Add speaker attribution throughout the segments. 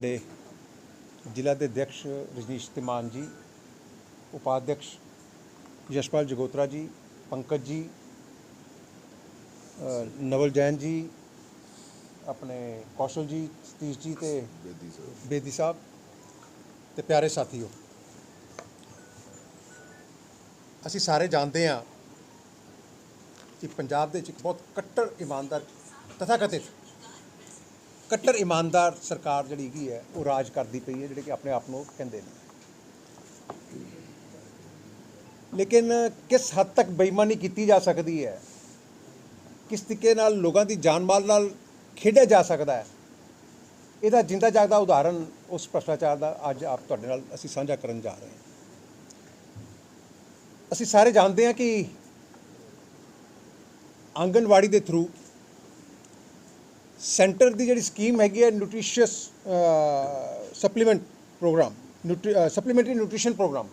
Speaker 1: ਦੇ ਜ਼ਿਲ੍ਹਾ ਦੇ ਅਧਿਕਸ਼ ਰਜਨੀਸ਼ ਤਿਮਾਨ ਜੀ ਉਪਾਧਿਕਸ਼ ਯਸ਼ਪਾਲ ਜਗੋਤਰਾ ਜੀ ਪੰਕਜ ਜੀ ਨਵਲ ਜੈਨ ਜੀ ਆਪਣੇ ਕੌਸ਼ਲ ਜੀ ਸਤੀਸ਼ ਜੀ ਤੇ
Speaker 2: ਬੇਦੀ ਸਾਹਿਬ।
Speaker 1: ਬੇਦੀ ਸਾਹਿਬ ਤੇ ਪਿਆਰੇ ਸਾਥੀਓ ਅਸੀਂ ਸਾਰੇ ਜਾਣਦੇ ਹਾਂ ਕਿ ਪੰਜਾਬ ਦੇ ਵਿੱਚ ਇੱਕ ਬਹੁਤ ਕੱਟੜ ਇਮਾਨਦਾਰ ਤਥਾਕਥਿਤ ਕੱਟਰ ਇਮਾਨਦਾਰ ਸਰਕਾਰ ਜਿਹੜੀ ਹੈਗੀ ਹੈ, ਉਹ ਰਾਜ ਕਰਦੀ ਪਈ ਹੈ, ਜਿਹੜੇ ਕਿ ਆਪਣੇ ਆਪ ਨੂੰ ਕਹਿੰਦੇ ਨੇ। ਲੇਕਿਨ ਕਿਸ ਹੱਦ ਤੱਕ ਬੇਈਮਾਨੀ ਕੀਤੀ ਜਾ ਸਕਦੀ ਹੈ? ਕਿਸ ਤਰੀਕੇ ਨਾਲ ਲੋਕਾਂ ਦੀ ਜਾਨ ਮਾਲ ਨਾਲ ਖੇਡਿਆ ਜਾ ਸਕਦਾ ਹੈ? ਇਹਦਾ ਜਿੰਦਾ ਜਾਗਦਾ ਉਦਾਹਰਣ ਉਸ ਭ੍ਰਸ਼ਟਾਚਾਰ ਦਾ ਅੱਜ ਆਪ ਤੁਹਾਡੇ ਨਾਲ ਅਸੀਂ ਸਾਂਝਾ ਕਰਨ ਜਾ ਰਹੇ ਹਾਂ। ਅਸੀਂ ਸਾਰੇ ਜਾਣਦੇ ਹਾਂ ਕਿ ਆਂਗਨਵਾੜੀ ਦੇ ਥਰੂ ਸੈਂਟਰ ਦੀ ਜਿਹੜੀ ਸਕੀਮ ਹੈਗੀ ਹੈ nutritious supplement program supplementary nutrition program,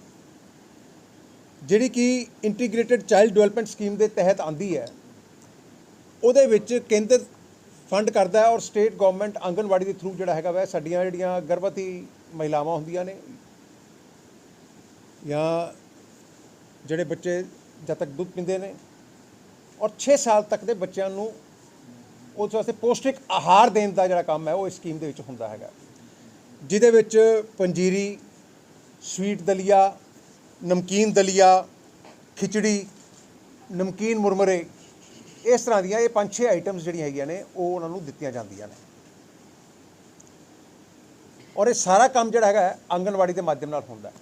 Speaker 1: ਜਿਹੜੀ ਕਿ ਇੰਟੀਗ੍ਰੇਟਿਡ ਚਾਈਲਡ ਡਿਵੈਲਪਮੈਂਟ ਸਕੀਮ ਦੇ ਤਹਿਤ ਆਂਦੀ ਹੈ, ਉਹਦੇ ਵਿੱਚ ਕੇਂਦਰ ਫੰਡ ਕਰਦਾ ਹੈ ਔਰ ਸਟੇਟ ਗਵਰਨਮੈਂਟ ਆਂਗਨਵਾੜੀ ਦੇ ਥਰੂ ਜਿਹੜਾ ਹੈਗਾ ਵੈ, ਸਾਡੀਆਂ ਜਿਹੜੀਆਂ ਗਰਭਵਤੀ ਮਹਿਲਾਵਾਂ ਹੁੰਦੀਆਂ ਨੇ, ਜਾਂ ਜਿਹੜੇ ਬੱਚੇ ਜਦ ਤੱਕ ਦੁੱਧ ਪੀਂਦੇ ਨੇ, ਔਰ 6 ਸਾਲ ਤੱਕ ਦੇ ਬੱਚਿਆਂ ਨੂੰ ਉਸ ਵਾਸਤੇ ਪੌਸ਼ਟਿਕ ਆਹਾਰ ਦੇਣ ਦਾ ਜਿਹੜਾ ਕੰਮ ਹੈ ਉਹ ਇਸ ਸਕੀਮ ਦੇ ਵਿੱਚ ਹੁੰਦਾ ਹੈਗਾ। ਜਿਹਦੇ ਵਿੱਚ ਪੰਜੀਰੀ ਸਵੀਟ ਦਲੀਆ ਨਮਕੀਨ ਦਲੀਆ ਖਿਚੜੀ ਨਮਕੀਨ ਮੁਰਮਰੇ ਇਸ ਤਰ੍ਹਾਂ ਦੀਆਂ ਇਹ ਪੰਜ ਛੇ ਆਈਟਮਸ ਜਿਹੜੀਆਂ ਹੈਗੀਆਂ ਨੇ ਉਹ ਉਹਨਾਂ ਨੂੰ ਦਿੱਤੀਆਂ ਜਾਂਦੀਆਂ ਨੇ। ਔਰ ਇਹ ਸਾਰਾ ਕੰਮ ਜਿਹੜਾ ਹੈਗਾ ਹੈ, ਆਂਗਣਵਾੜੀ ਦੇ ਮਾਧਿਅਮ ਨਾਲ ਹੁੰਦਾ ਹੈ।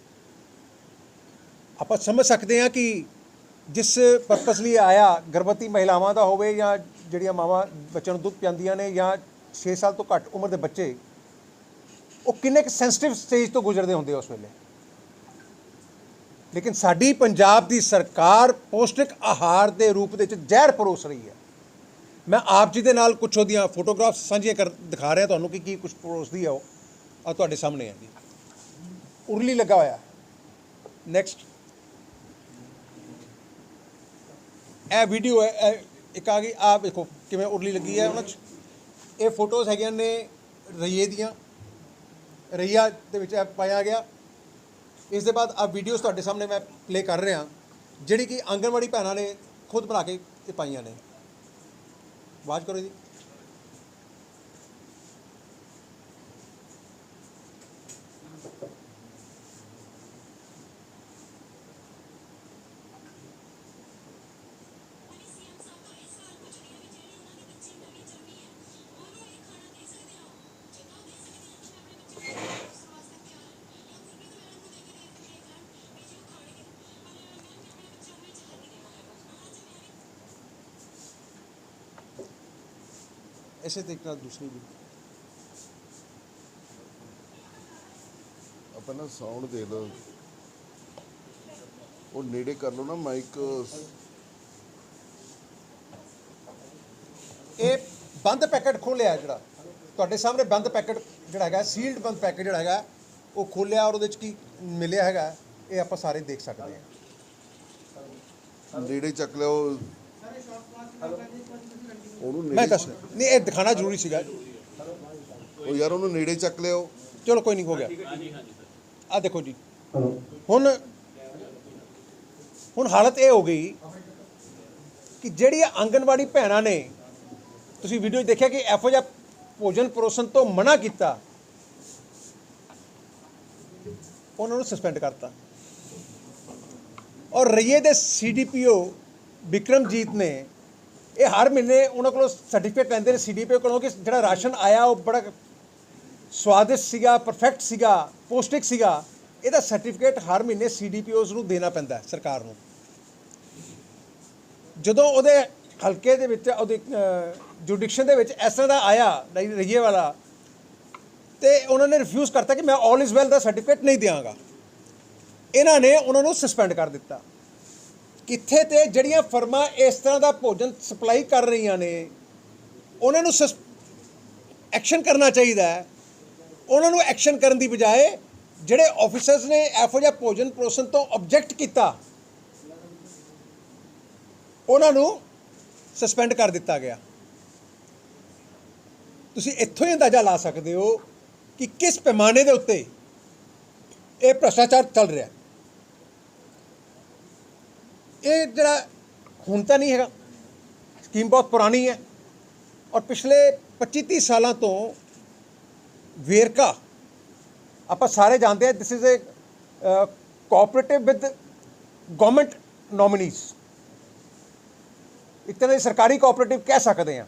Speaker 1: ਆਪਾਂ ਸਮਝ ਸਕਦੇ ਹਾਂ ਕਿ ਜਿਸ ਪਰਪਸ ਲਈ ਆਇਆ ਗਰਭਵਤੀ ਮਹਿਲਾਵਾਂ ਦਾ ਹੋਵੇ ਜਾਂ ਜਿਹੜੀਆਂ ਮਾਵਾਂ ਬੱਚਿਆਂ ਨੂੰ ਦੁੱਧ ਪਿਆਉਂਦੀਆਂ ਨੇ ਜਾਂ 6 ਸਾਲ ਤੋਂ ਘੱਟ ਉਮਰ ਦੇ ਬੱਚੇ, ਉਹ ਕਿੰਨੇ ਕੁ ਸੈਂਸਿਟਿਵ ਸਟੇਜ ਤੋਂ ਗੁਜ਼ਰਦੇ ਹੁੰਦੇ ਉਸ ਵੇਲੇ? ਲੇਕਿਨ ਸਾਡੀ ਪੰਜਾਬ ਦੀ ਸਰਕਾਰ ਪੌਸ਼ਟਿਕ ਆਹਾਰ ਦੇ ਰੂਪ ਦੇ ਵਿੱਚ ਜ਼ਹਿਰ ਪਰੋਸ ਰਹੀ ਹੈ। ਮੈਂ ਆਪ ਜੀ ਦੇ ਨਾਲ ਕੁਝ ਉਹਦੀਆਂ ਫੋਟੋਗ੍ਰਾਫਸ ਸਾਂਝੀਆਂ ਕਰ, ਦਿਖਾ ਰਿਹਾ ਤੁਹਾਨੂੰ ਕਿ ਕੀ ਕੁਝ ਪਰੋਸਦੀ ਹੈ ਉਹ। ਆ ਤੁਹਾਡੇ ਸਾਹਮਣੇ ਹੈ ਜੀ। ਉਰਲੀ ਲੱਗਾ ਹੋਇਆ। ਨੈਕਸਟ ਇਹ ਵੀਡੀਓ ਹੈ, ਇਹ ਇੱਕ ਆ ਗਈ ਆ ਵੇਖੋ ਕਿਵੇਂ ਉਰਲੀ ਲੱਗੀ ਹੈ ਉਹਨਾਂ 'ਚ। ਇਹ ਫੋਟੋਜ਼ ਹੈਗੀਆਂ ਨੇ ਰਈਏ ਦੀਆਂ। ਰਈਆ ਦੇ ਵਿੱਚ ਇਹ ਪਾਇਆ ਗਿਆ। ਇਸ ਦੇ ਬਾਅਦ ਆ ਵੀਡੀਓਜ਼ ਤੁਹਾਡੇ ਸਾਹਮਣੇ ਮੈਂ ਪਲੇ ਕਰ ਰਿਹਾ। ਜਿਹੜੀ ਕਿ ਆਂਗਣਵਾੜੀ ਭੈਣਾਂ ਨੇ ਖੁਦ ਬਣਾ ਕੇ ਇਹ ਪਾਈਆਂ ਨੇ। ਆਵਾਜ਼ ਕਰੋ ਜੀ। ਇਸੇ ਤਰੀਕੇ ਨਾਲ ਦੂਸਰੀ ਵੀ।
Speaker 2: ਆਪਾਂ ਨਾ ਸਾਊਂਡ ਦੇ ਲਓ ਉਹ ਨੇੜੇ ਕਰ ਲਓ ਨਾ ਮਾਈਕ
Speaker 1: ਇਹ ਬੰਦ ਪੈਕੇਟ ਖੋਲਿਆ ਜਿਹੜਾ। ਤੁਹਾਡੇ ਸਾਹਮਣੇ ਬੰਦ ਪੈਕੇਟ ਜਿਹੜਾ ਹੈਗਾ ਸੀਲਡ ਬੰਦ ਪੈਕੇਟ ਜਿਹੜਾ ਹੈਗਾ ਉਹ ਖੋਲਿਆ ਔਰ ਉਹਦੇ ਵਿੱਚ ਕੀ ਮਿਲਿਆ ਹੈਗਾ ਇਹ ਆਪਾਂ ਸਾਰੇ ਦੇਖ ਸਕਦੇ ਹਾਂ।
Speaker 2: ਨੇੜੇ ਚੱਕ ਲਿਓ ਉਹਨੂੰ
Speaker 1: ਮੈਂ
Speaker 2: ਨੇੜੇ
Speaker 1: ਦੱਸ ਨਹੀਂ ਇਹ ਦਿਖਾਣਾ ਜ਼ਰੂਰੀ ਸੀਗਾ।
Speaker 2: ਉਹ ਯਾਰ ਉਹਨੂੰ ਨੇੜੇ ਚੱਕ ਲਿਓ।
Speaker 1: ਚਲੋ ਕੋਈ ਨਹੀਂ ਹੋ ਗਿਆ। ਆ ਦੇਖੋ ਜੀ। ਹੁਣ ਹੁਣ ਹਾਲਤ ਇਹ ਹੋ ਗਈ ਕਿ ਜਿਹੜੀ ਆਂਗਨਵਾੜੀ ਭੈਣਾਂ ਨੇ ਤੁਸੀਂ ਵੀਡੀਓ 'ਚ ਦੇਖਿਆ ਕਿ ਇਹੋ ਜਿਹਾ ਭੋਜਨ ਪਰੋਸਣ ਤੋਂ ਮਨਾ ਕੀਤਾ? ਉਹਨਾਂ ਨੂੰ ਸਸਪੈਂਡ ਕਰਤਾ। ਔਰ ਰਈਏ ਦੇ ਸੀਡੀਪੀਓ ਵਿਕਰਮਜੀਤ ਨੇ ਇਹ ਹਰ ਮਹੀਨੇ ਉਹਨਾਂ ਕੋਲੋਂ ਸਰਟੀਫਿਕੇਟ ਲੈਂਦੇ ਨੇ ਸੀਡੀਪੀਓ ਕੋਲੋਂ, ਕਿ ਜਿਹੜਾ ਰਾਸ਼ਨ ਆਇਆ, ਉਹ ਬੜਾ ਸਵਾਦਿਸ਼ਟ ਸੀਗਾ ਪਰਫੈਕਟ ਸੀਗਾ, ਪੌਸ਼ਟਿਕ ਸੀਗਾ। ਇਹਦਾ ਸਰਟੀਫਿਕੇਟ ਹਰ ਮਹੀਨੇ ਸੀਡੀਪੀਓਜ਼ ਨੂੰ ਦੇਣਾ ਪੈਂਦਾ ਹੈ ਸਰਕਾਰ ਨੂੰ। ਜਦੋਂ ਉਹਦੇ ਹਲਕੇ ਦੇ ਵਿੱਚ, ਉਹਦੇ ਜੁਡੀਕਸ਼ਨ ਦੇ ਵਿੱਚ ਇਸ ਤਰ੍ਹਾਂ ਦਾ ਆਇਆ ਰਹੀਏ ਵਾਲਾ, ਤੇ ਉਹਨਾਂ ਨੇ ਰਿਫਿਊਜ਼ ਕਰਤਾ ਕਿ ਮੈਂ 올 ਇਜ਼ ਵੈਲ ਦਾ ਸਰਟੀਫਿਕੇਟ ਨਹੀਂ ਦਿਆਂਗਾ। ਇਹਨਾਂ ਨੇ ਉਹਨਾਂ ਨੂੰ ਸਸਪੈਂਡ ਕਰ ਦਿੱਤਾ। ਕਿੱਥੇ ਤੇ ਜਿਹੜੀਆਂ ਫਰਮਾਂ ਇਸ ਤਰ੍ਹਾਂ ਦਾ ਭੋਜਨ ਸਪਲਾਈ ਕਰ ਰਹੀਆਂ ਨੇ, ਉਹਨਾਂ ਨੂੰ ਐਕਸ਼ਨ ਕਰਨਾ ਚਾਹੀਦਾ ਹੈ ਉਹਨਾਂ ਨੂੰ ਐਕਸ਼ਨ ਕਰਨ ਦੀ ਬਜਾਏ ਜਿਹੜੇ ਆਫੀਸਰਸ ਨੇ ਇਹੋ ਜਿਹਾ ਭੋਜਨ ਪਰੋਸਣ ਤੋਂ ਆਬਜੈਕਟ ਕੀਤਾ, ਉਹਨਾਂ ਨੂੰ ਸਸਪੈਂਡ ਕਰ ਦਿੱਤਾ ਗਿਆ ਤੁਸੀਂ ਇੱਥੋਂ ਹੀ ਅੰਦਾਜ਼ਾ ਲਾ ਸਕਦੇ ਹੋ ਕਿ ਕਿਸ ਪੈਮਾਨੇ ਦੇ ਉੱਤੇ ਇਹ ਭ੍ਰਸ਼ਟਾਚਾਰ ਚੱਲ ਰਿਹਾ ਹੈ। ਇਹ ਜਿਹੜਾ ਹੁਣ ਤਾਂ ਨਹੀਂ ਹੈਗਾ ਸਕੀਮ ਬਹੁਤ ਪੁਰਾਣੀ ਹੈ ਔਰ ਪਿਛਲੇ 25 30 ਸਾਲਾਂ ਤੋਂ ਵੇਰਕਾ ਆਪਾਂ ਸਾਰੇ ਜਾਣਦੇ ਹਾਂ this is a cooperative with government nominees ਇੱਕ ਤਰ੍ਹਾਂ ਦੀ ਸਰਕਾਰੀ ਕੋਆਪਰੇਟਿਵ ਕਹਿ ਸਕਦੇ ਹਾਂ।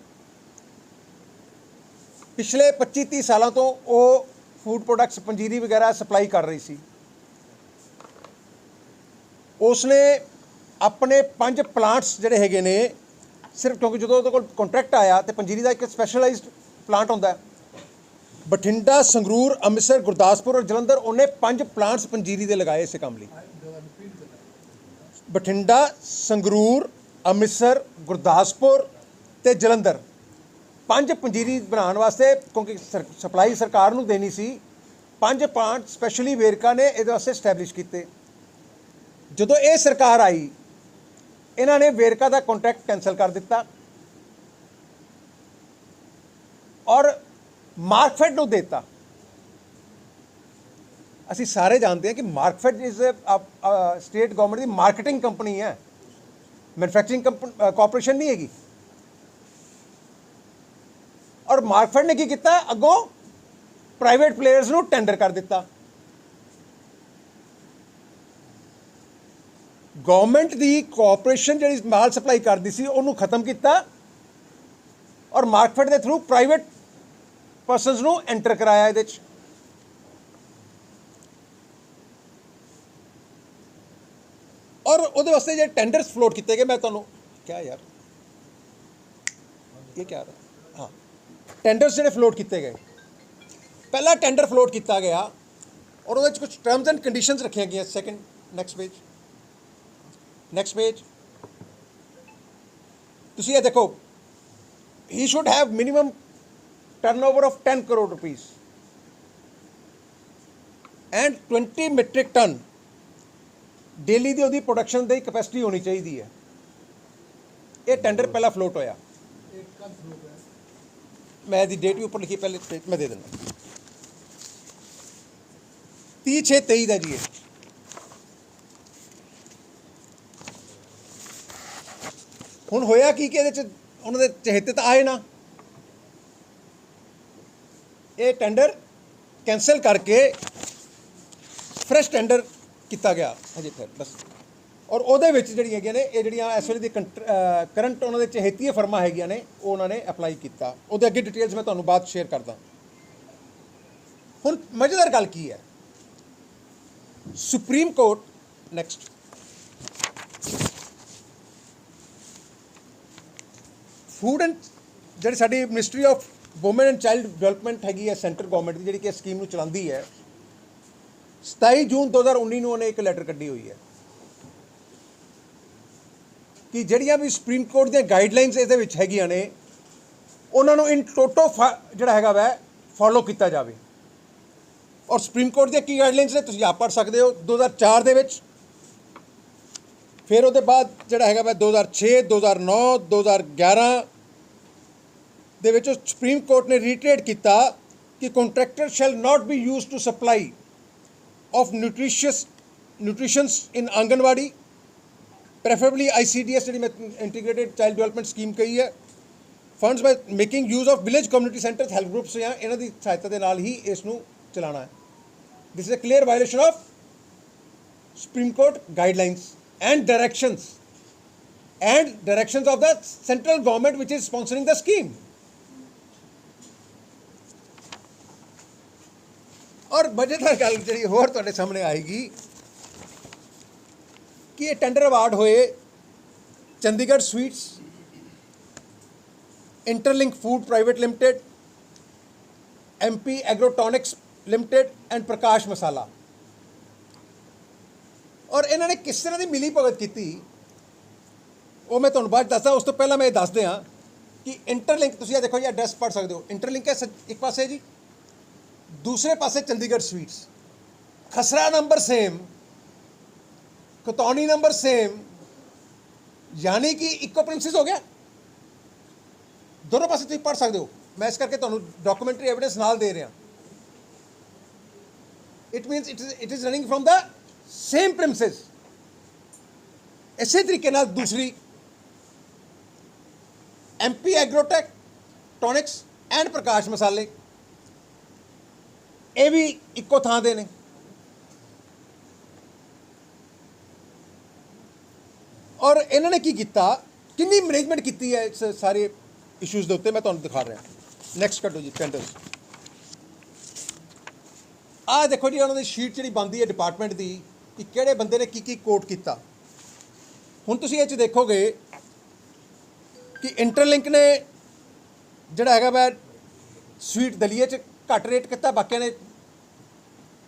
Speaker 1: ਪਿਛਲੇ 25 30 ਸਾਲਾਂ ਤੋਂ ਉਹ ਫੂਡ ਪ੍ਰੋਡਕਟਸ ਪੰਜੀਰੀ ਵਗੈਰਾ ਸਪਲਾਈ ਕਰ ਰਹੀ ਸੀ। ਉਸਨੇ ਆਪਣੇ ਪੰਜ ਪਲਾਂਟਸ ਜਿਹੜੇ ਹੈਗੇ ਨੇ, ਸਿਰਫ ਕਿਉਂਕਿ ਜਦੋਂ ਉਹਦੇ ਕੋਲ ਕੰਟਰੈਕਟ ਆਇਆ ਤੇ ਪੰਜੀਰੀ ਦਾ ਇੱਕ ਸਪੈਸ਼ਲਾਈਜ਼ਡ ਪਲਾਂਟ ਹੁੰਦਾ ਬਠਿੰਡਾ, ਸੰਗਰੂਰ, ਅੰਮ੍ਰਿਤਸਰ, ਗੁਰਦਾਸਪੁਰ ਔਰ ਜਲੰਧਰ, ਉਹਨੇ ਪੰਜ ਪਲਾਂਟਸ ਪੰਜੀਰੀ ਦੇ ਲਗਾਏ ਇਸੇ ਕੰਮ ਲਈ। ਬਠਿੰਡਾ, ਸੰਗਰੂਰ, ਅੰਮ੍ਰਿਤਸਰ, ਗੁਰਦਾਸਪੁਰ ਤੇ ਜਲੰਧਰ। ਪੰਜ ਪੰਜੀਰੀ ਬਣਾਉਣ ਵਾਸਤੇ ਕਿਉਂਕਿ ਸਪਲਾਈ ਸਰਕਾਰ ਨੂੰ ਦੇਣੀ ਸੀ, ਪੰਜ ਪਲਾਂਟ ਸਪੈਸ਼ਲੀ ਵੇਰਕਾ ਨੇ ਇਹਦੇ ਵਾਸਤੇ ਸਟੈਬਲਿਸ਼ ਕੀਤੇ। ਜਦੋਂ ਇਹ ਸਰਕਾਰ ਆਈ ਇਹਨਾਂ ਨੇ ਵੇਰਕਾ ਦਾ ਕੰਟਰੈਕਟ ਕੈਨਸਲ ਕਰ ਦਿੱਤਾ। ਔਰ ਮਾਰਕਫੈਡ ਨੂੰ ਦਿੱਤਾ। ਅਸੀਂ ਸਾਰੇ ਜਾਣਦੇ ਹਾਂ ਕਿ ਮਾਰਕਫੈਡ ਇਜ਼ ਸਟੇਟ ਗਵਰਨਮੈਂਟ ਦੀ ਮਾਰਕੀਟਿੰਗ ਕੰਪਨੀ ਹੈ। ਮੈਨੂਫੈਕਚਰਿੰਗ ਕਾਰਪੋਰੇਸ਼ਨ ਨਹੀਂ ਹੈਗੀ। ਔਰ ਮਾਰਕਫੈਡ ਨੇ ਕੀ ਕੀਤਾ? ਅੱਗੋਂ ਪ੍ਰਾਈਵੇਟ ਪਲੇਅਰਸ ਨੂੰ ਟੈਂਡਰ ਕਰ ਦਿੱਤਾ। ਗਵਰਨਮੈਂਟ ਦੀ ਕਾਰਪੋਰੇਸ਼ਨ ਜਿਹੜੀ ਮਾਲ ਸਪਲਾਈ ਕਰਦੀ ਸੀ, ਉਹਨੂੰ ਖਤਮ ਕੀਤਾ ਔਰ ਮਾਰਕਫੈਡ ਦੇ ਥਰੂ ਪ੍ਰਾਈਵੇਟ ਪਰਸਨਸ ਨੂੰ ਐਂਟਰ ਕਰਾਇਆ ਇਹਦੇ ਚ। ਔਰ ਉਹਦੇ ਵਾਸਤੇ ਜਿਹੜੇ ਟੈਂਡਰਸ ਫਲੋਟ ਕੀਤੇ ਗਏ, ਮੈਂ ਤੁਹਾਨੂੰ ਕਿਹਾ ਯਾਰ? ਇਹ ਕੀ ਹਾਂ? ਟੈਂਡਰਸ ਜਿਹੜੇ ਫਲੋਟ ਕੀਤੇ ਗਏ। ਪਹਿਲਾ ਟੈਂਡਰ ਫਲੋਟ ਕੀਤਾ ਗਿਆ ਔਰ ਉਹਦੇ ਵਿੱਚ ਕੁਝ ਟਰਮਸ ਐਂਡ ਕੰਡੀਸ਼ਨਸ ਰੱਖੀਆਂ ਗਈਆਂ second next page next page ਤੁਸੀਂ ਇਹ ਦੇਖੋ he should have minimum turnover of 10 crore rupees. And 20 metric ton daily ਦੀ ਉਹਦੀ ਪ੍ਰੋਡਕਸ਼ਨ ਦੀ ਕਪੈਸਿਟੀ ਹੋਣੀ ਚਾਹੀਦੀ ਹੈ। ਇਹ ਟੈਂਡਰ ਪਹਿਲਾਂ ਫਲੋਟ ਹੋਇਆ। ਮੈਂ ਇਹਦੀ ਡੇਟ ਵੀ ਉੱਪਰ ਲਿਖੀ, ਪਹਿਲੇ ਮੈਂ ਦੇ ਦਿੰਦਾ। 30 6 23 ਦਾ ਜੀ ਇਹ। ਹੁਣ ਹੋਇਆ ਕੀ ਕਿ ਇਹਦੇ ਚ ਉਹਨਾਂ ਦੇ ਚਹੇਤੇ ਤਾਂ ਆਏ ਨਾ? ਇਹ ਟੈਂਡਰ ਕੈਨਸਲ ਕਰਕੇ ਫਰੈਸ਼ ਟੈਂਡਰ ਕੀਤਾ ਗਿਆ। ਹਜੇ, ਫਿਰ, ਬਸ। ਔਰ ਉਹਦੇ ਵਿੱਚ ਜਿਹੜੀਆਂ ਹੈਗੀਆਂ ਨੇ, ਇਹ ਜਿਹੜੀਆਂ ਇਸ ਵੇਲੇ ਦੀ ਕਰੰਟ ਉਹਨਾਂ ਦੇ ਚਹੇਤੀਏ ਫਰਮਾਂ ਹੈਗੀਆਂ ਨੇ, ਉਹ ਉਹਨਾਂ ਨੇ ਅਪਲਾਈ ਕੀਤਾ। ਉਹਦੇ ਅੱਗੇ ਡਿਟੇਲਸ ਮੈਂ ਤੁਹਾਨੂੰ ਬਾਅਦ ਸ਼ੇਅਰ ਕਰਦਾ। ਹੁਣ ਮਜ਼ੇਦਾਰ ਗੱਲ ਕੀ ਹੈ? Supreme Court next food and ਜਿਹੜੀ ਸਾਡੀ ministry of women and child development ਹੈਗੀ ਹੈ ਸੈਂਟਰ ਗਵਰਨਮੈਂਟ ਦੀ, ਜਿਹੜੀ ਕਿ ਸਕੀਮ ਨੂੰ ਚਲਾਉਂਦੀ ਹੈ 27 ਜੂਨ 2019 ਨੂੰ ਉਹਨੇ ਇੱਕ ਲੈਟਰ ਕੱਢੀ ਹੋਈ ਹੈ। ਕਿ ਜਿਹੜੀਆਂ ਵੀ ਸੁਪਰੀਮ ਕੋਰਟ ਦੀਆਂ ਗਾਈਡਲਾਈਨਸ ਇਹਦੇ ਵਿੱਚ ਹੈਗੀਆਂ ਨੇ, ਉਹਨਾਂ ਨੂੰ ਇਨ ਟੋਟੋ ਜਿਹੜਾ ਹੈਗਾ ਵੈ ਫੋਲੋ ਕੀਤਾ ਜਾਵੇ। ਔਰ ਸੁਪਰੀਮ ਕੋਰਟ ਦੀਆਂ ਕੀ ਗਾਈਡਲਾਈਨਸ ਨੇ, ਤੁਸੀਂ ਆਪ ਪੜ੍ਹ ਸਕਦੇ ਹੋ 2004 ਦੇ ਵਿੱਚ। ਫਿਰ ਉਹਦੇ ਬਾਅਦ ਜਿਹੜਾ ਹੈਗਾ ਵਾ 2006 2009 2011 ਦੇ ਵਿੱਚ ਸੁਪਰੀਮ ਕੋਰਟ ਨੇ ਰੀਟਰੇਟ ਕੀਤਾ ਕਿ contractor shall not be used to supply of nutritious, nutritions in anganwadi. Preferably ICDS ਜਿਹੜੀ ਮੈਂ ਇੰਟੀਗ੍ਰੇਟਿਡ ਚਾਈਲਡ ਡਿਵੈਲਪਮੈਂਟ ਸਕੀਮ ਕਹੀ ਹੈ। Funds by making use of village community centres help groups ਜਾਂ ਇਹਨਾਂ ਦੀ ਸਹਾਇਤਾ ਦੇ ਨਾਲ ਹੀ ਇਸ ਨੂੰ ਚਲਾਉਣਾ ਹੈ। This is a clear violation of Supreme Court guidelines and directions and directions of the central government which is sponsoring the scheme ਔਰ ਮਜ਼ੇਦਾਰ ਗੱਲ ਜਿਹੜੀ ਹੋਰ ਤੁਹਾਡੇ ਸਾਹਮਣੇ ਆਏਗੀ ਕਿ ਇਹ ਟੈਂਡਰ ਅਵਾਰਡ ਹੋਏ Chandigarh Sweets Interlink Food Private Limited MP Agrotonics Limited and Prakash Masala ਔਰ ਇਹਨਾਂ ਨੇ ਕਿਸ ਤਰ੍ਹਾਂ ਦੀ ਮਿਲੀ ਭਗਤ ਕੀਤੀ, ਉਹ ਮੈਂ ਤੁਹਾਨੂੰ ਬਾਅਦ ਦੱਸਦਾ, ਉਸ ਤੋਂ ਪਹਿਲਾਂ ਮੈਂ ਇਹ ਦੱਸ ਦਿਆਂ ਕਿ ਇੰਟਰਲਿੰਕ ਤੁਸੀਂ ਇਹ ਦੇਖੋ ਜੀ ਐਡਰੈਸ ਪੜ੍ਹ ਸਕਦੇ ਹੋ। ਇੰਟਰਲਿੰਕ ਹੈ ਸੱਜ- ਇੱਕ ਪਾਸੇ ਜੀ। ਦੂਸਰੇ ਪਾਸੇ ਚੰਡੀਗੜ੍ਹ ਸਵੀਟਸ। ਖਸਰਾ ਨੰਬਰ ਸੇਮ ਕਤੌਣੀ ਨੰਬਰ ਸੇਮ ਯਾਨੀ ਕਿ ਇੱਕੋ ਪ੍ਰਿੰਸਿਸ ਹੋ ਗਿਆ। ਦੋਨੋਂ ਪਾਸੇ ਤੁਸੀਂ ਪੜ੍ਹ ਸਕਦੇ ਹੋ। ਮੈਂ ਇਸ ਕਰਕੇ ਤੁਹਾਨੂੰ ਡਾਕੂਮੈਂਟਰੀ ਐਵੀਡੈਂਸ ਨਾਲ ਦੇ ਰਿਹਾ। It means it is it is running firm the same premises ਇਸੇ ਤਰੀਕੇ ਨਾਲ ਦੂਸਰੀ ਐਮਪੀ ਐਗਰੋਟੈਕ ਟੋਨਿਕਸ ਐਂਡ ਪ੍ਰਕਾਸ਼ ਮਸਾਲੇ ਇਹ ਵੀ ਇੱਕੋ ਥਾਂ ਦੇ ਨੇ। ਔਰ ਇਹਨਾਂ ਨੇ ਕੀ ਕੀਤਾ? ਕਿੰਨੀ ਮੈਨੇਜਮੈਂਟ ਕੀਤੀ ਹੈ ਇਸ ਸਾਰੇ ਇਸ਼ੂਜ਼ ਦੇ ਉੱਤੇ? ਮੈਂ ਤੁਹਾਨੂੰ ਦਿਖਾ ਰਿਹਾ। ਨੈਕਸਟ ਕੱਢੋ ਜੀ ਟੈਂਡਰਸ ਆਹ ਦੇਖੋ ਜੀ, ਉਹਨਾਂ ਦੀ ਸ਼ੀਟ ਜਿਹੜੀ ਬੰਦੀ ਹੈ ਡਿਪਾਰਟਮੈਂਟ ਦੀ, ਕਿ ਕਿਹੜੇ ਬੰਦੇ ਨੇ ਕੀ ਕੀ ਕੋਟ ਕੀਤਾ। ਹੁਣ ਤੁਸੀਂ ਇਹ ਚ ਦੇਖੋਗੇ ਕਿ ਇੰਟਰਲਿੰਕ ਨੇ ਜਿਹੜਾ ਹੈਗਾ ਵਾ ਸਵੀਟ ਦਲੀਏ ਚ ਘੱਟ ਰੇਟ ਕੀਤਾ ਬਾਕੀਆਂ ਨੇ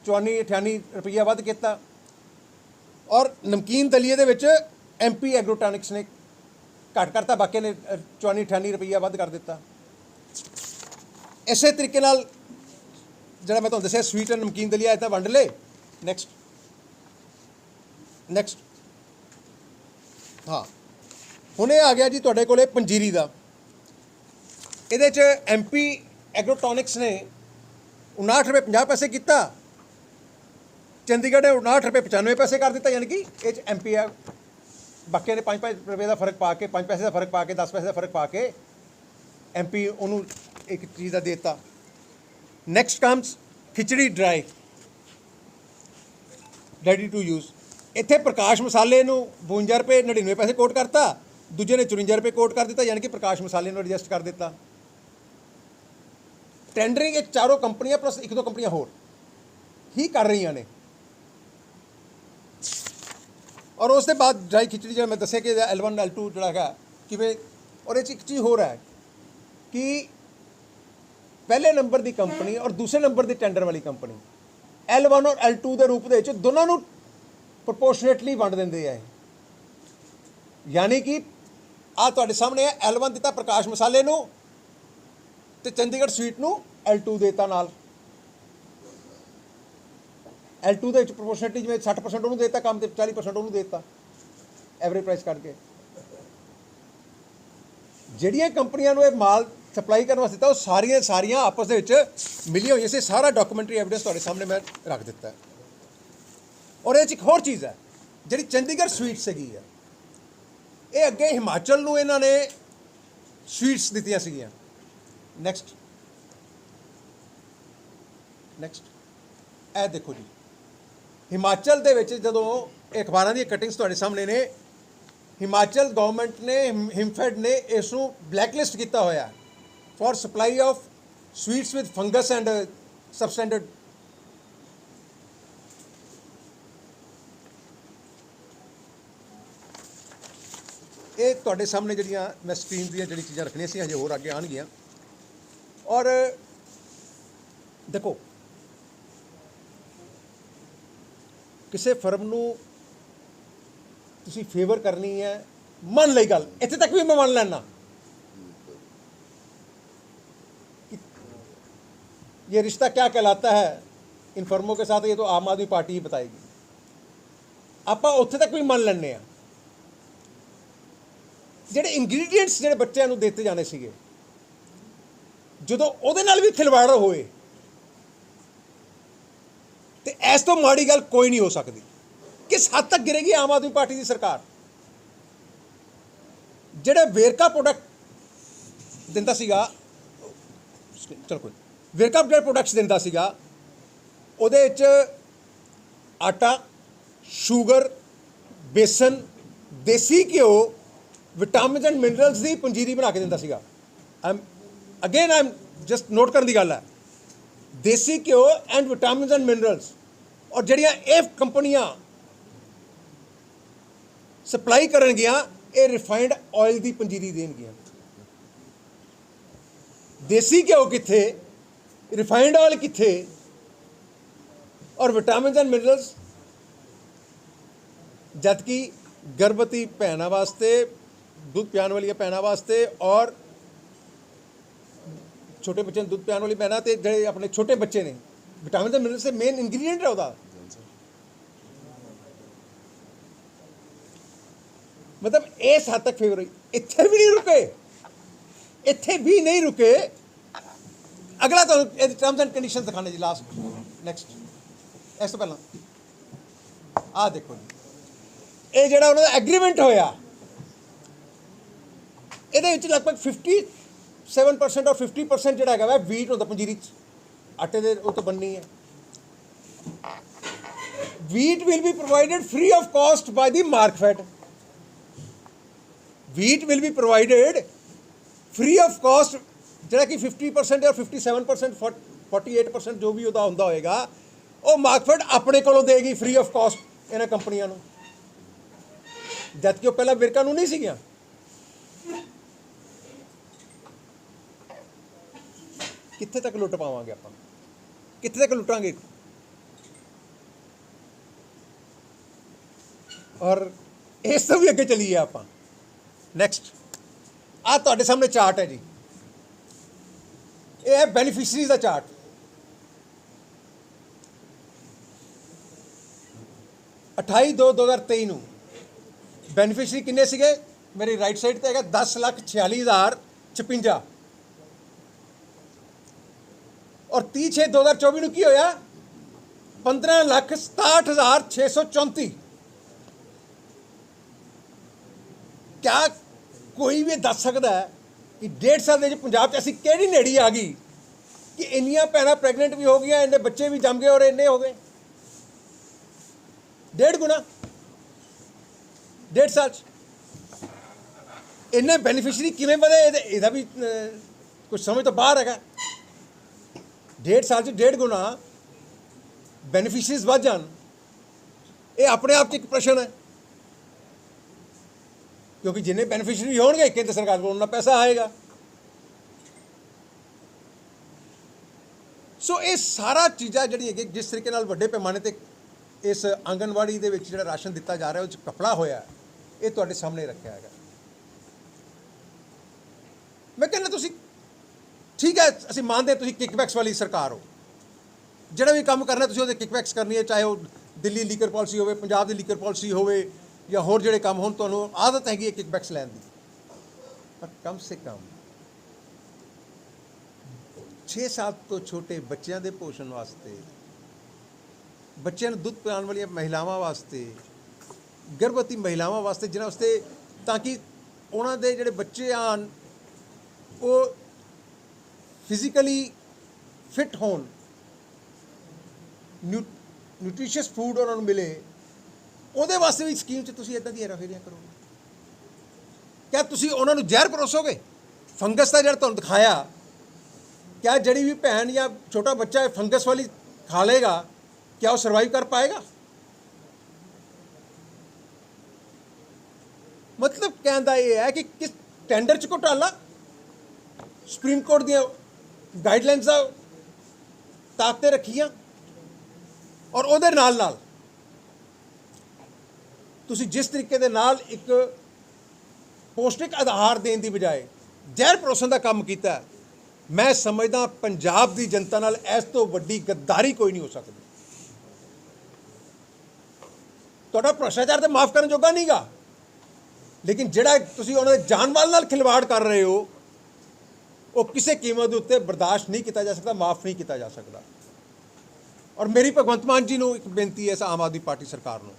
Speaker 1: 54 98 ਰੁਪਈਆ ਵੱਧ ਕੀਤਾ। ਔਰ ਨਮਕੀਨ ਦਲੀਏ ਦੇ ਵਿੱਚ ਐਮਪੀ ਐਗਰੋਟਾਨਿਕਸ ਨੇ ਘੱਟ ਕਰਤਾ ਬਾਕੀ ਨੇ ਅ, 54 98 ਰੁਪਈਆ ਵੱਧ ਕਰ ਦਿੱਤਾ। ਇਸੇ ਤਰੀਕੇ ਨਾਲ ਜਿਹੜਾ ਮੈਂ ਤੁਹਾਨੂੰ ਦੱਸਿਆ ਸਵੀਟ ਐਂਡ ਨਮਕੀਨ ਦਲੀਆ ਇਹ ਤਾਂ ਵੰਡ ਲੇ ਨੈਕਸਟ ਨੈਕਸਟ ਹਾਂ। ਹੁਣ ਇਹ ਆ ਗਿਆ ਜੀ ਤੁਹਾਡੇ ਕੋਲੇ ਪੰਜੀਰੀ ਦਾ। ਇਹਦੇ ਚ ਐਮਪੀ ਐਗਰੋਟੋਨਿਕਸ ਨੇ 59 ਰੁਪਏ 50 ਪੈਸੇ ਕੀਤਾ। ਚੰਡੀਗੜ੍ਹ ਨੇ 59 ਰੁਪਏ 95 ਪੈਸੇ ਕਰ ਦਿੱਤਾ, ਯਾਨੀ ਕਿ ਇਹ ਚ ਐਮਪੀ ਆ। ਬਾਕੀਆਂ ਨੇ 5 ਰੁਪਏ ਦਾ ਫ਼ਰਕ ਪਾ ਕੇ 5 ਪੈਸੇ ਦਾ ਫ਼ਰਕ ਪਾ ਕੇ 10 ਪੈਸੇ ਦਾ ਫ਼ਰਕ ਪਾ ਕੇ ਐਮਪੀ ਉਹਨੂੰ ਇੱਕ ਚੀਜ਼ ਦਾ ਦੇ ਦਿੱਤਾ। Next comes khichdi dry ready to use ਇੱਥੇ ਪ੍ਰਕਾਸ਼ ਮਸਾਲੇ ਨੂੰ 52 ਰੁਪਏ 99 ਪੈਸੇ ਕੋਟ ਕਰਤਾ। ਦੂਜੇ ਨੇ 54 ਰੁਪਏ ਕੋਟ ਕਰ ਦਿੱਤਾ, ਯਾਨੀ ਕਿ ਪ੍ਰਕਾਸ਼ ਮਸਾਲੇ ਨੂੰ ਐਡਜਸਟ ਕਰ ਦਿੱਤਾ। ਟੈਂਡਰਿੰਗ ਇਹ ਚਾਰੋਂ ਕੰਪਨੀਆਂ ਪਲੱਸ ਇੱਕ ਦੋ ਕੰਪਨੀਆਂ ਹੋਰ। ਹੀ ਕਰ ਰਹੀਆਂ ਨੇ। ਔਰ ਉਸ ਦੇ ਬਾਅਦ ਡਰਾਈ ਖਿਚੜੀ ਜਿਹੜਾ ਮੈਂ ਦੱਸਿਆ ਕਿ ਇਹਦਾ L1 L2 ਜਿਹੜਾ ਹੈਗਾ, ਕਿਵੇਂ ਔਰ ਇਹ 'ਚ ਇੱਕ ਚੀਜ਼ ਹੋਰ ਹੈ ਕਿ ਪਹਿਲੇ ਨੰਬਰ ਦੀ ਕੰਪਨੀ ਔਰ ਦੂਸਰੇ ਨੰਬਰ ਦੀ ਟੈਂਡਰ ਵਾਲੀ ਕੰਪਨੀ L1 ਔਰ L2 ਦੇ ਰੂਪ ਦੇ ਵਿੱਚ ਦੋਨਾਂ ਨੂੰ ਪ੍ਰੋਪੋਰਸ਼ਨੇਟਲੀ ਵੰਡ ਦਿੰਦੇ ਆ ਯਾਨੀ ਕਿ ਆ ਤੁਹਾਡੇ ਸਾਹਮਣੇ ਹੈ L1 ਦਿੱਤਾ ਪ੍ਰਕਾਸ਼ ਮਸਾਲੇ ਨੂੰ ਤੇ ਚੰਡੀਗੜ੍ਹ ਸਵੀਟ ਨੂੰ L2 ਦੇਤਾ ਨਾਲ। L2 ਦੇ ਵਿੱਚ ਪ੍ਰੋਪੋਰਸ਼ਨੇਟਲੀ ਜਿਵੇਂ 60% ਉਹਨੂੰ ਦੇਤਾ, ਕੰਮ ਤੇ 40% ਉਹਨੂੰ ਦੇਤਾ ਐਵਰੇਜ ਪ੍ਰਾਈਸ ਕਰਕੇ ਜਿਹੜੀਆਂ ਕੰਪਨੀਆਂ ਨੂੰ ਇਹ ਮਾਲ ਸਪਲਾਈ ਕਰਨ ਵਾਸਤੇ ਦਿੱਤਾ, ਉਹ ਸਾਰੀਆਂ ਸਾਰੀਆਂ ਆਪਸ ਦੇ ਵਿੱਚ ਮਿਲੀਆਂ ਹੋਈਆਂ ਸੀ। ਸਾਰਾ ਡਾਕੂਮੈਂਟਰੀ ਐਵੀਡੈਂਸ ਤੁਹਾਡੇ ਸਾਹਮਣੇ ਮੈਂ ਰੱਖ ਦਿੱਤਾ। ਔਰ ਇਹ 'ਚ ਇੱਕ ਹੋਰ ਚੀਜ਼ ਹੈ, ਜਿਹੜੀ ਚੰਡੀਗੜ੍ਹ ਸਵੀਟਸ ਹੈਗੀ ਹੈ ਇਹ ਅੱਗੇ ਹਿਮਾਚਲ ਨੂੰ ਇਹਨਾਂ ਨੇ ਸਵੀਟਸ ਦਿੱਤੀਆਂ ਸੀਗੀਆਂ। ਨੈਕਸਟ ਨੈਕਸਟ ਇਹ ਦੇਖੋ ਜੀ। ਹਿਮਾਚਲ ਦੇ ਵਿੱਚ ਜਦੋਂ ਇਹ ਅਖਬਾਰਾਂ ਦੀਆਂ ਕਟਿੰਗਸ ਤੁਹਾਡੇ ਸਾਹਮਣੇ ਨੇ, ਹਿਮਾਚਲ ਗਵਰਨਮੈਂਟ ਨੇ, ਹਿਮ- ਹਿਮਫੈਡ ਨੇ ਇਸ ਨੂੰ ਬਲੈਕਲਿਸਟ ਕੀਤਾ ਹੋਇਆ for supply of sweets with fungus and substandard ਇਹ ਤੁਹਾਡੇ ਸਾਹਮਣੇ ਜਿਹੜੀਆਂ ਮੈਂ ਸਕਰੀਨ ਦੀਆਂ ਜਿਹੜੀ ਚੀਜ਼ਾਂ ਰੱਖਣੀਆਂ ਸੀ, ਹਜੇ ਹੋਰ ਅੱਗੇ ਆਉਣਗੀਆਂ। ਔਰ ਦੇਖੋ ਕਿਸੇ ਫਰਮ ਨੂੰ ਤੁਸੀਂ ਫੇਵਰ ਕਰਨੀ ਹੈ ਮੰਨ ਲਈ ਗੱਲ ਇੱਥੇ ਤੱਕ ਵੀ ਮੈਂ ਮੰਨ ਲੈਣਾ ये रिश्ता क्या कहलाता है इन फर्मों के साथ ये तो आम आदमी पार्टी ही बताएगी ਆਪਾਂ ਉੱਥੇ ਤੱਕ ਵੀ ਮੰਨ ਲੈਂਦੇ ਆ ਜਿਹੜੇ ਇੰਗਰੀਡੀਅੰਟਸ ਜਿਹੜੇ ਬੱਚਿਆਂ ਨੂੰ ਦਿੱਤੇ ਜਾਣੇ ਸੀਗੇ ਜਦੋਂ ਉਹਦੇ ਨਾਲ ਵੀ ਖਿਲਵਾੜ ਹੋਏ, ਤੇ ਇਸ ਤੋਂ ਮਾੜੀ ਗੱਲ ਕੋਈ ਨਹੀਂ ਹੋ ਸਕਦੀ। ਕਿਸ ਹੱਦ ਤੱਕ ਗਿਰੇਗੀ ਆਮ ਆਦਮੀ ਪਾਰਟੀ ਦੀ ਸਰਕਾਰ? ਜਿਹੜੇ ਵੇਰਕਾ ਪ੍ਰੋਡਕਟ ਦਿੰਦਾ ਸੀਗਾ, ਚਲ ਕੋਈ ਵੇਰਕਾ ਜਿਹੜੇ ਪ੍ਰੋਡਕਟਸ ਦਿੰਦਾ ਸੀਗਾ, ਉਹਦੇ ਵਿੱਚ ਆਟਾ, ਸ਼ੂਗਰ, ਬੇਸਨ, ਦੇਸੀ ਘਿਓ ਵਿਟਾਮਿਨਸ ਐਂਡ ਮਿਨਰਲਸ ਦੀ ਪੰਜੀਰੀ ਬਣਾ ਕੇ ਦਿੰਦਾ ਸੀਗਾ। Um again um just note ਕਰਨ ਦੀ ਗੱਲ ਹੈ ਦੇਸੀ ਘਿਓ ਐਂਡ ਵਿਟਾਮਿਨਸ ਐਂਡ ਮਿਨਰਲਸ ਔਰ ਜਿਹੜੀਆਂ ਇਹ ਕੰਪਨੀਆਂ ਸਪਲਾਈ ਕਰਨਗੀਆਂ ਇਹ ਰਿਫਾਈਨਡ ਆਇਲ ਦੀ ਪੰਜੀਰੀ ਦੇਣਗੀਆਂ ਦੇਸੀ ਘਿਓ ਕਿੱਥੇ ਰਿਫਾਈਨਡ ਆਇਲ ਕਿੱਥੇ ਔਰ ਵਿਟਾਮਿਨਸ ਐਂਡ ਮਿਨਰਲਸ ਜਦ ਕਿ ਗਰਭਵਤੀ ਭੈਣਾਂ ਵਾਸਤੇ ਦੁੱਧ ਪਿਆਉਣ ਵਾਲੀਆਂ ਭੈਣਾਂ ਵਾਸਤੇ ਔਰ ਛੋਟੇ ਬੱਚਿਆਂ ਨੂੰ ਦੁੱਧ ਪਿਆਉਣ ਵਾਲੀ ਭੈਣਾਂ ਤੇ ਜਿਹੜੇ ਆਪਣੇ ਛੋਟੇ ਬੱਚੇ ਨੇ, ਵਿਟਾਮਿਨ ਤੇ ਮਿਨਰਲਸ ਦੇ ਮੇਨ ਇੰਗਰੀਡੀਐਂਟ ਹੈ ਉਹਦਾ। ਮਤਲਬ ਇਸ ਹੱਦ ਤੱਕ ਫੇਵਰ ਇੱਥੇ ਵੀ ਨਹੀਂ ਰੁਕੇ। ਇੱਥੇ ਵੀ ਨਹੀਂ ਰੁਕੇ। ਅਗਲਾ ਤੁਹਾਨੂੰ ਇਹ ਟਰਮਸ ਐਂਡ ਕੰਡੀਸ਼ਨਸ ਦਿਖਾਣੇ ਜੀ ਲਾਸਟ ਨੈਕਸਟ ਇਸ ਤੋਂ ਪਹਿਲਾਂ। ਆਹ ਦੇਖੋ ਜੀ। ਇਹ ਜਿਹੜਾ ਉਹਨਾਂ ਦਾ ਐਗਰੀਮੈਂਟ ਹੋਇਆ, ਇਹਦੇ ਵਿੱਚ ਲਗਭਗ 57% ਔਰ 50% ਜਿਹੜਾ ਹੈਗਾ ਵਾ ਵੀਟ ਹੁੰਦਾ ਪੰਜੀਰੀ ਚ, ਆਟੇ ਦੇ ਉਹ ਤੋਂ ਬੰਨੀ ਹੈ। Wheat will be provided free of cost by the markfed wheat will be provided free of cost, ਜਿਹੜਾ ਕਿ 50% ਜਾਂ 57% 48% ਜੋ ਵੀ ਉਹਦਾ ਹੁੰਦਾ ਹੋਏਗਾ, ਉਹ ਮਾਰਕਫੈਡ ਆਪਣੇ ਕੋਲੋਂ ਦੇਗੀ ਫ੍ਰੀ ਆਫ ਕਾਸਟ ਇਹਨਾਂ ਕੰਪਨੀਆਂ ਨੂੰ। ਜਦ ਕਿ ਉਹ ਪਹਿਲਾਂ ਵਿਰਕਾਂ ਨੂੰ ਨਹੀਂ ਸੀਗੀਆਂ। ਕਿੱਥੇ ਤੱਕ ਲੁੱਟ ਪਾਵਾਂਗੇ ਆਪਾਂ? ਕਿੱਥੇ ਤੱਕ ਲੁੱਟਾਂਗੇ? ਔਰ ਇਸ ਤੋਂ ਵੀ ਅੱਗੇ ਚਲੀਏ ਆਪਾਂ। ਨੈਕਸਟ ਆ ਤੁਹਾਡੇ ਸਾਹਮਣੇ ਚਾਰਟ ਹੈ ਜੀ। ਇਹ ਹੈ ਬੈਨੀਫੀਸ਼ਰੀਜ਼ ਦਾ ਚਾਰਟ। ਅਠਾਈ ਦੋ 2023 ਨੂੰ ਬੈਨੀਫੀਸ਼ਰੀ ਕਿੰਨੇ ਸੀਗੇ? ਮੇਰੀ ਰਾਈਟ ਸਾਈਡ ਤੇ ਹੈਗਾ 10 ਲੱਖ 46 ਹਜ਼ਾਰ 56 ਔਰ 30 6 2024 ਨੂੰ ਕੀ ਹੋਇਆ? 15 ਲੱਖ 67 ਹਜ਼ਾਰ 634 ਕਿਆ ਕੋਈ ਵੀ ਦੱਸ ਸਕਦਾ ਹੈ ਕਿ ਡੇਢ ਸਾਲ ਦੇ ਵਿੱਚ ਪੰਜਾਬ 'ਚ ਅਸੀਂ ਕਿਹੜੀ ਨੇੜੀ ਆ ਗਈ ਕਿ ਇੰਨੀਆਂ ਭੈਣਾਂ ਪ੍ਰੈਗਨੈਂਟ ਵੀ ਹੋ ਗਈਆਂ, ਇੰਨੇ ਬੱਚੇ ਵੀ ਜੰਮ ਗਏ ਔਰ ਇੰਨੇ ਹੋ ਗਏ? ਡੇਢ ਗੁਣਾ। ਡੇਢ ਸਾਲ 'ਚ। ਇੰਨੇ ਬੈਨੀਫੀਸ਼ਰੀ ਕਿਵੇਂ ਵਧੇ? ਇਹਦਾ ਵੀ ਕੁਝ ਸਮਝ ਤੋਂ ਬਾਹਰ ਹੈਗਾ। ਡੇਢ ਸਾਲ 'ਚ ਡੇਢ ਗੁਣਾ ਬੈਨੀਫੀਸ਼ਰੀਜ਼ ਵੱਧ ਜਾਣ। ਇਹ ਆਪਣੇ ਆਪ 'ਚ ਇੱਕ ਪ੍ਰਸ਼ਨ ਹੈ। ਕਿਉਂਕਿ ਜਿੰਨੇ ਬੈਨੀਫੀਸ਼ਰੀ ਹੋਣਗੇ ਕੇਂਦਰ ਸਰਕਾਰ ਕੋਲ ਉਹਨਾਂ ਪੈਸਾ ਆਏਗਾ। ਸੋ ਇਹ ਸਾਰਾ ਚੀਜ਼ਾਂ ਜਿਹੜੀ ਹੈਗੀ ਜਿਸ ਤਰੀਕੇ ਨਾਲ ਵੱਡੇ ਪੈਮਾਨੇ ਤੇ ਇਸ ਆਂਗਨਵਾੜੀ ਦੇ ਵਿੱਚ ਜਿਹੜਾ ਰਾਸ਼ਨ ਦਿੱਤਾ ਜਾ ਰਿਹਾ, ਉਹ ਚ ਕਪੜਾ ਹੋਇਆ, ਇਹ ਤੁਹਾਡੇ ਸਾਹਮਣੇ ਰੱਖਿਆ ਹੈਗਾ ਮੈਂ ਕਹਿੰਦਾ ਤੁਸੀਂ ਠੀਕ ਹੈ, ਅਸੀਂ ਮੰਨਦੇ ਹਾਂ ਤੁਸੀਂ ਕਿਕਬੈਕਸ ਵਾਲੀ ਸਰਕਾਰ ਹੋ। ਜਿਹੜਾ ਵੀ ਕੰਮ ਕਰਨਾ, ਤੁਸੀਂ ਉਹਦੇ ਕਿਕਬੈਕਸ ਕਰਨੀ ਹੈ, ਚਾਹੇ ਉਹ ਦਿੱਲੀ ਲੀਕਰ ਪਾਲਿਸੀ ਹੋਵੇ, ਪੰਜਾਬ ਦੀ ਲੀਕਰ ਪਾਲਿਸੀ ਹੋਵੇ, ਜਾਂ ਹੋਰ ਜਿਹੜੇ ਕੰਮ ਹੋਣ, ਤੁਹਾਨੂੰ ਆਦਤ ਹੈਗੀ ਹੈ ਕਿਕਬੈਕਸ ਲੈਣ ਦੀ। ਪਰ ਕਮ ਸੇ ਕਮ 6 ਸਾਲ ਤੋਂ ਛੋਟੇ ਬੱਚਿਆਂ ਦੇ ਪੋਸ਼ਣ ਵਾਸਤੇ, ਬੱਚਿਆਂ ਨੂੰ ਦੁੱਧ ਪਿਲਾਉਣ ਵਾਲੀਆਂ ਮਹਿਲਾਵਾਂ ਵਾਸਤੇ, ਗਰਭਵਤੀ ਮਹਿਲਾਵਾਂ ਵਾਸਤੇ, ਜਿਨ੍ਹਾਂ ਵਾਸਤੇ ਤਾਂ ਕਿ ਉਹਨਾਂ ਦੇ ਜਿਹੜੇ ਬੱਚੇ ਆਣ ਉਹ ਫਿਜ਼ੀਕਲੀ ਫਿਟ ਹੋਣ ਨਿਊਟ੍ਰੀਸ਼ੀਅਸ ਫੂਡ ਉਹਨਾਂ ਨੂੰ ਮਿਲੇ, ਉਹਦੇ ਵਾਸਤੇ ਵੀ ਸਕੀਮ 'ਚ ਤੁਸੀਂ ਇਦਾਂ ਦੀਆਂ ਰਫੇਰੀਆਂ ਕਰੋਗੇ। ਕਿਆ ਤੁਸੀਂ ਉਹਨਾਂ ਨੂੰ ਜ਼ਹਿਰ ਪਰੋਸੋਗੇ? ਫੰਗਸ ਦਾ ਜਿਹੜਾ ਤੁਹਾਨੂੰ ਦਿਖਾਇਆ, ਕਿਆ ਜਿਹੜੀ ਵੀ ਭੈਣ ਜਾਂ ਛੋਟਾ ਬੱਚਾ ਇਹ ਫੰਗਸ ਵਾਲੀ ਖਾ ਲੇਗਾ ਕਿਆ ਉਹ ਸਰਵਾਈਵ ਕਰ ਪਾਏਗਾ? ਮਤਲਬ ਕਹਿੰਦਾ ਇਹ ਹੈ ਕਿ ਕਿਸ ਟੈਂਡਰ 'ਚ ਘੁਟਾਲਾ ਸੁਪਰੀਮ ਕੋਰਟ ਦੀਆਂ ਗਾਈਡਲਾਈਨਸ ਦਾ ਤਾਕਤੇ ਰੱਖੀਆਂ ਔਰ ਉਹਦੇ ਨਾਲ ਨਾਲ ਤੁਸੀਂ ਜਿਸ ਤਰੀਕੇ ਦੇ ਨਾਲ ਇੱਕ ਪੌਸ਼ਟਿਕ ਆਧਾਰ ਦੇਣ ਦੀ ਬਜਾਏ ਜ਼ਹਿਰ ਪਰੋਸਣ ਦਾ ਕੰਮ ਕੀਤਾ, ਮੈਂ ਸਮਝਦਾ ਪੰਜਾਬ ਦੀ ਜਨਤਾ ਨਾਲ ਇਸ ਤੋਂ ਵੱਡੀ ਗੱਦਾਰੀ ਕੋਈ ਨਹੀਂ ਹੋ ਸਕਦੀ। ਤੁਹਾਡਾ ਭ੍ਰਸ਼ਟਾਚਾਰ ਤੇ ਮਾਫ ਕਰਨ ਜੋਗਾ ਨਹੀਂਗਾ ਲੇਕਿਨ ਜਿਹੜਾ ਤੁਸੀਂ ਉਹਨਾਂ ਦੇ ਜਾਨਵਾਲ ਨਾਲ ਖਿਲਵਾੜ ਕਰ ਰਹੇ ਹੋ ਉਹ ਕਿਸੇ ਕੀਮਤ ਦੇ ਉੱਤੇ ਬਰਦਾਸ਼ਤ ਨਹੀਂ ਕੀਤਾ ਜਾ ਸਕਦਾ, ਮਾਫ ਨਹੀਂ ਕੀਤਾ ਜਾ ਸਕਦਾ। ਔਰ ਮੇਰੀ ਭਗਵੰਤ ਮਾਨ ਜੀ ਨੂੰ ਇੱਕ ਬੇਨਤੀ ਹੈ ਇਸ ਆਮ ਆਦਮੀ ਪਾਰਟੀ ਸਰਕਾਰ ਨੂੰ।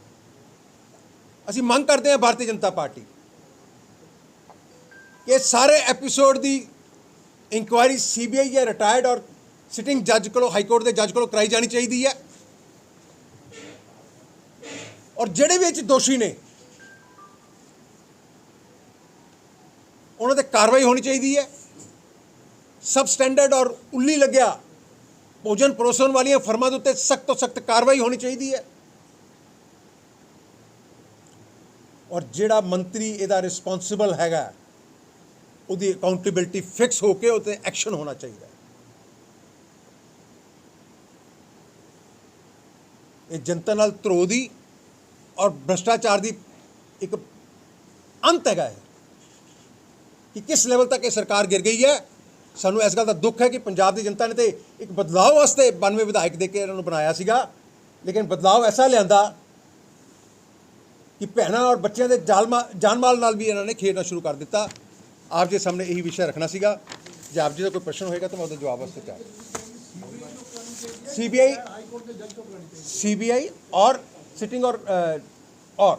Speaker 1: ਅਸੀਂ ਮੰਗ ਕਰਦੇ ਹਾਂ ਭਾਰਤੀ ਜਨਤਾ ਪਾਰਟੀ ਕਿ ਇਹ ਸਾਰੇ ਐਪੀਸੋਡ ਦੀ ਇਨਕੁਆਇਰੀ ਸੀਬੀਆਈ ਜਾਂ ਰਿਟਾਇਰਡ ਔਰ ਸਿਟਿੰਗ ਜੱਜ ਕੋਲੋਂ ਹਾਈ ਕੋਰਟ ਦੇ ਜੱਜ ਕੋਲੋਂ ਕਰਾਈ ਜਾਣੀ ਚਾਹੀਦੀ ਹੈ। ਔਰ ਜਿਹੜੇ ਵੀ ਇਹ 'ਚ ਦੋਸ਼ੀ ਨੇ, ਉਹਨਾਂ ਤੇ ਕਾਰਵਾਈ ਹੋਣੀ ਚਾਹੀਦੀ ਹੈ। ਸਬ ਸਟੈਂਡਰਡ ਔਰ ਉੱਲੀ ਲੱਗਿਆ, ਭੋਜਨ ਪਰੋਸਣ ਵਾਲੀਆਂ ਫਰਮਾਂ ਦੇ ਉੱਤੇ ਸਖਤ ਤੋਂ ਸਖਤ ਕਾਰਵਾਈ ਹੋਣੀ ਚਾਹੀਦੀ ਹੈ। ਔਰ ਜਿਹੜਾ ਮੰਤਰੀ ਇਹਦਾ ਰਿਸਪੌਂਸਿਬਲ ਹੈਗਾ, ਉਹਦੀ ਅਕਾਊਂਟੇਬਿਲਟੀ ਫਿਕਸ ਹੋ ਕੇ ਉਤੇ ਐਕਸ਼ਨ ਹੋਣਾ ਚਾਹੀਦਾ ਇਹ ਜਨਤਾ ਨਾਲ ਧਰੋ ਦੀ ਔਰ ਭ੍ਰਸ਼ਟਾਚਾਰ ਦੀ ਇੱਕ ਅੰਤ ਹੈਗਾ ਹੈ ਕਿ ਕਿਸ ਲੈਵਲ ਤੱਕ ਇਹ ਸਰਕਾਰ ਗਿਰ ਗਈ ਹੈ। ਸਾਨੂੰ ਇਸ ਗੱਲ ਦਾ ਦੁੱਖ ਹੈ ਕਿ ਪੰਜਾਬ ਦੀ ਜਨਤਾ ਨੇ ਤੇ ਇੱਕ ਬਦਲਾਅ ਵਾਸਤੇ 92 ਵਿਧਾਇਕ ਦੇ ਕੇ ਇਹਨਾਂ ਨੂੰ ਬਣਾਇਆ ਸੀਗਾ। ਲੇਕਿਨ ਬਦਲਾਅ ਐਸਾ ਲਿਆਂਦਾ ਕਿ ਭੈਣਾਂ ਔਰ ਬੱਚਿਆਂ ਦੇ ਜਾਨ ਮਾਲ ਨਾਲ ਵੀ ਇਹਨਾਂ ਨੇ ਖੇਡਣਾ ਸ਼ੁਰੂ ਕਰ ਦਿੱਤਾ। ਆਪ ਜੀ ਸਾਹਮਣੇ ਇਹੀ ਵਿਸ਼ਾ ਰੱਖਣਾ ਸੀਗਾ। ਜੇ ਆਪ ਜੀ ਦਾ ਕੋਈ ਪ੍ਰਸ਼ਨ ਹੋਏਗਾ ਤਾਂ ਮੈਂ ਉਹਦਾ ਜਵਾਬ ਵਾਸਤੇ ਤਿਆਰ ਸੀਬੀਆਈ ਸੀਬੀਆਈ ਔਰ ਸਿਟਿੰਗ ਔਰ ਔਰ।